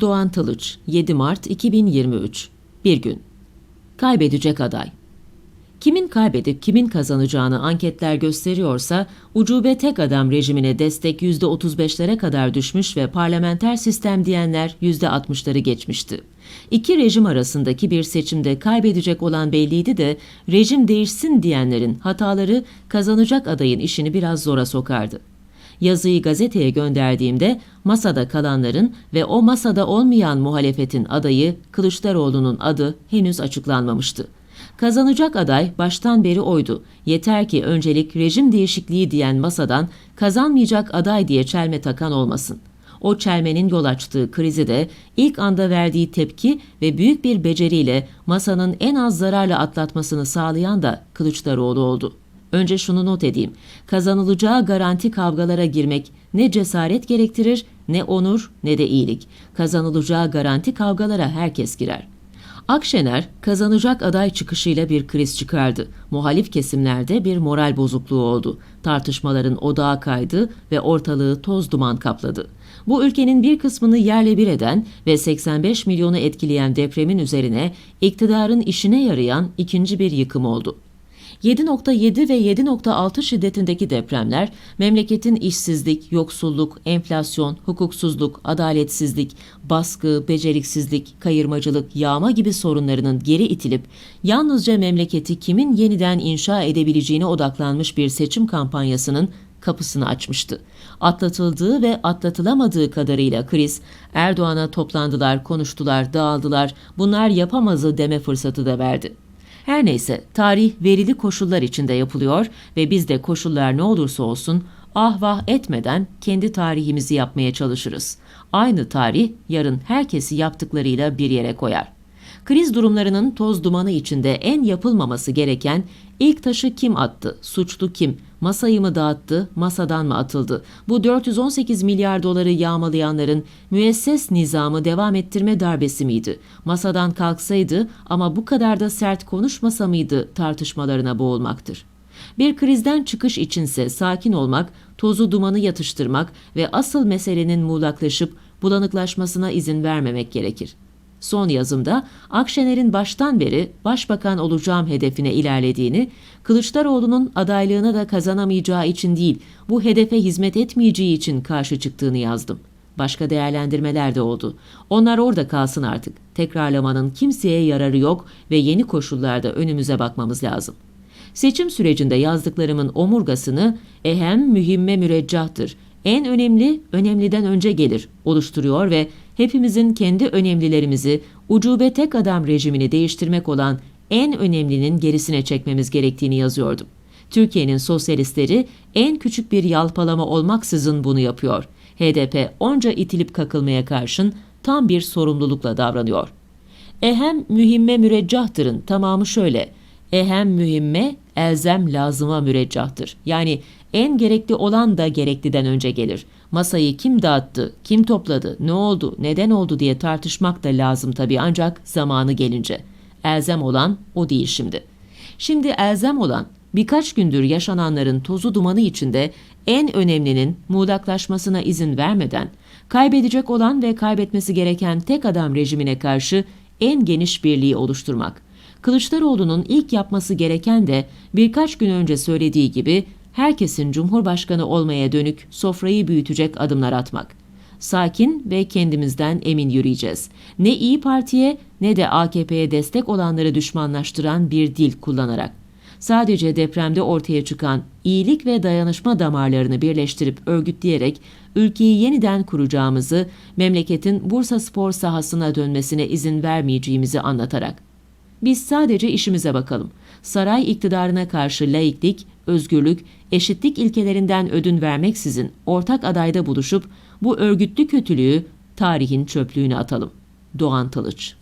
Doğan Tılıç 7 Mart 2023 Bir gün Kaybedecek aday Kimin kaybedip kimin kazanacağını anketler gösteriyorsa ucube tek adam rejimine destek %35'lere kadar düşmüş ve parlamenter sistem diyenler %60'ları geçmişti. İki rejim arasındaki bir seçimde kaybedecek olan belliydi de rejim değişsin diyenlerin hataları kazanacak adayın işini biraz zora sokardı. Yazıyı gazeteye gönderdiğimde masada kalanların ve o masada olmayan muhalefetin adayı Kılıçdaroğlu'nun adı henüz açıklanmamıştı. Kazanacak aday baştan beri oydu. Yeter ki öncelik rejim değişikliği diyen masadan kazanmayacak aday diye çelme takan olmasın. O çelmenin yol açtığı krizi de ilk anda verdiği tepki ve büyük bir beceriyle masanın en az zararla atlatmasını sağlayan da Kılıçdaroğlu oldu. Önce şunu not edeyim. Kazanılacağı garanti kavgalara girmek ne cesaret gerektirir, ne onur, ne de iyilik. Kazanılacağı garanti kavgalara herkes girer. Akşener kazanacak aday çıkışıyla bir kriz çıkardı. Muhalif kesimlerde bir moral bozukluğu oldu. Tartışmaların odağa kaydı ve ortalığı toz duman kapladı. Bu ülkenin bir kısmını yerle bir eden ve 85 milyonu etkileyen depremin üzerine iktidarın işine yarayan ikinci bir yıkım oldu. 7.7 ve 7.6 şiddetindeki depremler memleketin işsizlik, yoksulluk, enflasyon, hukuksuzluk, adaletsizlik, baskı, beceriksizlik, kayırmacılık, yağma gibi sorunlarının geri itilip yalnızca memleketi kimin yeniden inşa edebileceğine odaklanmış bir seçim kampanyasının kapısını açmıştı. Atlatıldığı ve atlatılamadığı kadarıyla kriz, Erdoğan'a toplandılar, konuştular, dağıldılar, bunlar yapamazı deme fırsatı da verdi. Her neyse tarih verili koşullar içinde yapılıyor ve biz de koşullar ne olursa olsun ah vah etmeden kendi tarihimizi yapmaya çalışırız. Aynı tarih yarın herkesi yaptıklarıyla bir yere koyar. Kriz durumlarının toz dumanı içinde en yapılmaması gereken ilk taşı kim attı, suçlu kim, masayı mı dağıttı, masadan mı atıldı? Bu 418 milyar doları yağmalayanların müesses nizamı devam ettirme darbesi miydi? Masadan kalksaydı ama bu kadar da sert konuşmasa mıydı tartışmalarına boğulmaktır. Bir krizden çıkış içinse sakin olmak, tozu dumanı yatıştırmak ve asıl meselenin muğlaklaşıp bulanıklaşmasına izin vermemek gerekir. Son yazımda Akşener'in baştan beri başbakan olacağım hedefine ilerlediğini, Kılıçdaroğlu'nun adaylığını da kazanamayacağı için değil, bu hedefe hizmet etmeyeceği için karşı çıktığını yazdım. Başka değerlendirmeler de oldu. Onlar orada kalsın artık. Tekrarlamanın kimseye yararı yok ve yeni koşullarda önümüze bakmamız lazım. Seçim sürecinde yazdıklarımın omurgasını ehem mühimme müreccahtır en önemli önemliden önce gelir oluşturuyor ve hepimizin kendi önemlilerimizi ucube tek adam rejimini değiştirmek olan en önemlinin gerisine çekmemiz gerektiğini yazıyordum. Türkiye'nin sosyalistleri en küçük bir yalpalama olmaksızın bunu yapıyor. HDP onca itilip kakılmaya karşın tam bir sorumlulukla davranıyor. Ehem mühimme müreccahtırın tamamı şöyle. Ehem mühimme elzem lazıma müreccahtır. Yani en gerekli olan da gerekliden önce gelir. Masayı kim dağıttı, kim topladı, ne oldu, neden oldu diye tartışmak da lazım tabii ancak zamanı gelince. Elzem olan o değil şimdi. Şimdi elzem olan birkaç gündür yaşananların tozu dumanı içinde en önemlinin muğlaklaşmasına izin vermeden kaybedecek olan ve kaybetmesi gereken tek adam rejimine karşı en geniş birliği oluşturmak. Kılıçdaroğlu'nun ilk yapması gereken de birkaç gün önce söylediği gibi herkesin Cumhurbaşkanı olmaya dönük sofrayı büyütecek adımlar atmak. Sakin ve kendimizden emin yürüyeceğiz. Ne İyi Parti'ye ne de AKP'ye destek olanları düşmanlaştıran bir dil kullanarak. Sadece depremde ortaya çıkan iyilik ve dayanışma damarlarını birleştirip örgütleyerek ülkeyi yeniden kuracağımızı, memleketin Bursa spor sahasına dönmesine izin vermeyeceğimizi anlatarak. Biz sadece işimize bakalım. Saray iktidarına karşı laiklik, özgürlük, eşitlik ilkelerinden ödün vermeksizin ortak adayda buluşup bu örgütlü kötülüğü tarihin çöplüğüne atalım. Doğan Talıç